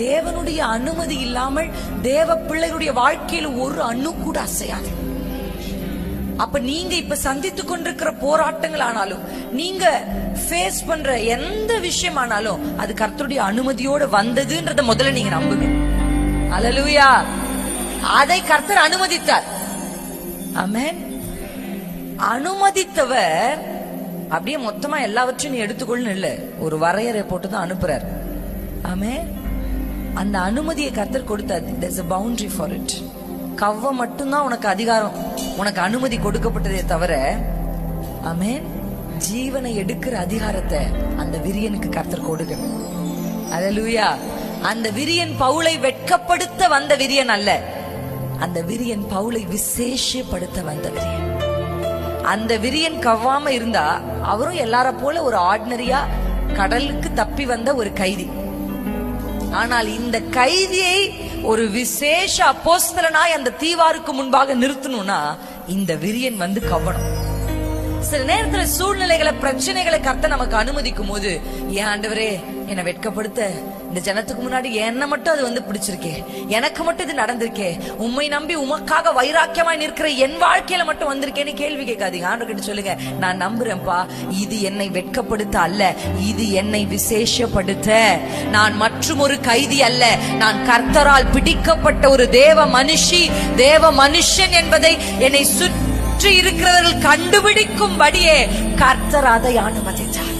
தேவனுடைய அனுமதி இல்லாமல் தேவ பிள்ளைகளுடைய வாழ்க்கையில ஒரு அணு கூட அசையாது. அப்ப நீங்க இப்ப சந்தித்துக் கொண்டிருக்கிற போராட்டங்கள் ஆனாலும் நீங்க ஃபேஸ் பண்ற எந்த விஷயம் ஆனாலும் அது கர்த்தருடைய அனுமதியோட வந்ததுன்றத முதல்ல நீங்க நம்புங்க. அலலுயா அதை கர்த்தர் அனுமதித்தார். ஆமென் அனுமதித்தவர் அப்படியே மொத்தமா எல்லாவற்றையும் நீ எடுத்துக்கொள்ளு இல்ல ஒரு வரையறை போட்டு தான் அனுப்புறார். ஆமே அந்த அனுமதியை கர்த்தர் கொடுத்தாது there's a boundary for it கவ்வ மட்டும்தான் உனக்கு அதிகாரம். உனக்கு அனுமதி கொடுக்கப்பட்டதே தவிர அமேன் ஜீவனை எடுக்கிற அதிகாரத்தை அந்த விரியனுக்கு கர்த்தர் கொடுக்கணும். லூயா அந்த விரியன் பவுலை வெட்கப்படுத்த வந்த விரியன் அல்ல. அந்த விரியன் பவுலை விசேஷப்படுத்த வந்த விரியன். அந்த விரியன் கவ்வாம இருந்தா அவரும் எல்லார போல ஒரு ஆர்டினரியா கடலுக்கு தப்பி வந்த ஒரு கைதி. ஆனால் இந்த கைதியை ஒரு விசேஷ அப்போஸ்தலனாய் அந்த தீவாருக்கு முன்பாக நிறுத்தணும்னா இந்த விரியன் வந்து கவனம். சில நேரத்துல சூழ்நிலைகளை பிரச்சனைகளை கர்த்த நமக்கு அனுமதிக்கும் போது ஏன் ஆண்டவரே என்னை வெட்கப்படுத்த. இந்த ஜனத்துக்கு முன்னாடி என்ன மட்டும் அது வந்து பிடிச்சிருக்கே. எனக்கு மட்டும் இது நடந்திருக்கே. உம்மை நம்பி உமக்காக வைராக்கியமாய் நிற்கிற என் வாழ்க்கையில மட்டும் வந்திருக்கேன்னு கேள்வி கேட்காதீங்க. ஆண்டு கிட்ட சொல்லுங்க நான் நம்புறேன்ப்பா. இது என்னை வெட்கப்படுத்த அல்ல. இது என்னை விசேஷப்படுத்த. நான் மற்றும் ஒரு கைதி அல்ல. நான் கர்த்தரால் பிடிக்கப்பட்ட ஒரு தேவ மனுஷி தேவ மனுஷன் என்பதை என்னை சுற்றி இருக்கிறவர்கள் கண்டுபிடிக்கும்படியே கர்த்தர் அதை அனுமதித்தார்.